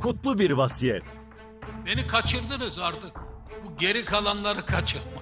kutlu bir vasiyet. Beni kaçırdınız artık. Bu geri kalanları kaçırmayın.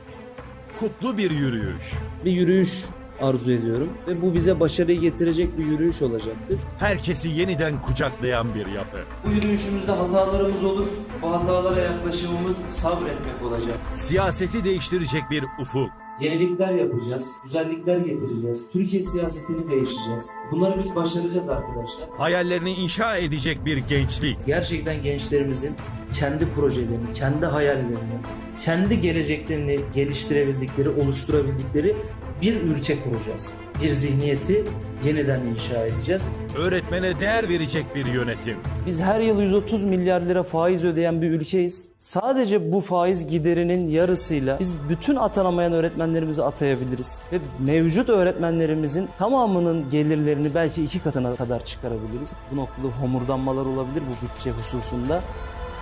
Kutlu bir yürüyüş. Bir yürüyüş arzu ediyorum ve bu bize başarıyı getirecek bir yürüyüş olacaktır. Herkesi yeniden kucaklayan bir yapı. Bu yürüyüşümüzde hatalarımız olur. Bu hatalara yaklaşımımız sabretmek olacak. Siyaseti değiştirecek bir ufuk. Yenilikler yapacağız, güzellikler getireceğiz. Türkiye siyasetini değişeceğiz. Bunları biz başaracağız arkadaşlar. Hayallerini inşa edecek bir gençlik. Gerçekten gençlerimizin kendi projelerini, kendi hayallerini, kendi geleceklerini geliştirebildikleri, oluşturabildikleri bir ülke kuracağız. Bir zihniyeti yeniden inşa edeceğiz. Öğretmene değer verecek bir yönetim. Biz her yıl 130 milyar lira faiz ödeyen bir ülkeyiz. Sadece bu faiz giderinin yarısıyla biz bütün atanamayan öğretmenlerimizi atayabiliriz. Ve mevcut öğretmenlerimizin tamamının gelirlerini belki iki katına kadar çıkarabiliriz. Bu noktada homurdanmalar olabilir bu bütçe hususunda.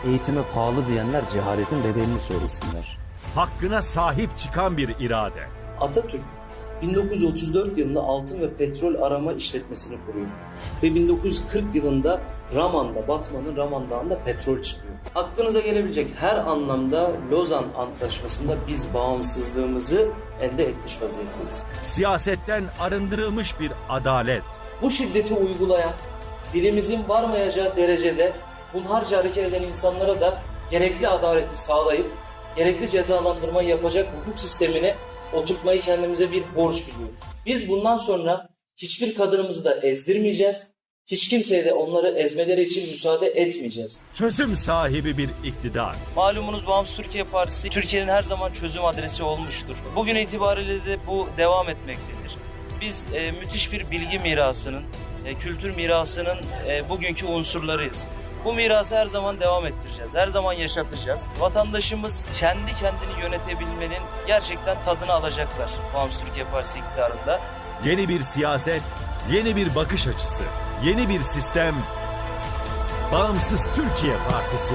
Eğitime pahalı diyenler cehaletin bedelini söylesinler. Hakkına sahip çıkan bir irade. Atatürk 1934 yılında altın ve petrol arama işletmesini kuruyor. Ve 1940 yılında Raman'da, Batman'ın Raman Dağı'nda petrol çıkıyor. Aklınıza gelebilecek her anlamda Lozan Antlaşması'nda biz bağımsızlığımızı elde etmiş vaziyetteyiz. Siyasetten arındırılmış bir adalet. Bu şiddeti uygulayan, dilimizin varmayacağı derecede hunharca hareket eden insanlara da gerekli adaleti sağlayıp, gerekli cezalandırmayı yapacak hukuk sistemini oturtmayı kendimize bir borç biliyoruz. Biz bundan sonra hiçbir kadınımızı da ezdirmeyeceğiz, hiç kimseye de onları ezmeleri için müsaade etmeyeceğiz. Çözüm sahibi bir iktidar. Malumunuz Bağımsız Türkiye Partisi Türkiye'nin her zaman çözüm adresi olmuştur. Bugün itibariyle de bu devam etmektedir. Biz e, müthiş bir bilgi mirasının, e, kültür mirasının e, bugünkü unsurlarıyız. Bu mirası her zaman devam ettireceğiz, her zaman yaşatacağız. Vatandaşımız kendi kendini yönetebilmenin gerçekten tadını alacaklar Bağımsız Türkiye Partisi iktidarında. Yeni bir siyaset, yeni bir bakış açısı, yeni bir sistem. Bağımsız Türkiye Partisi.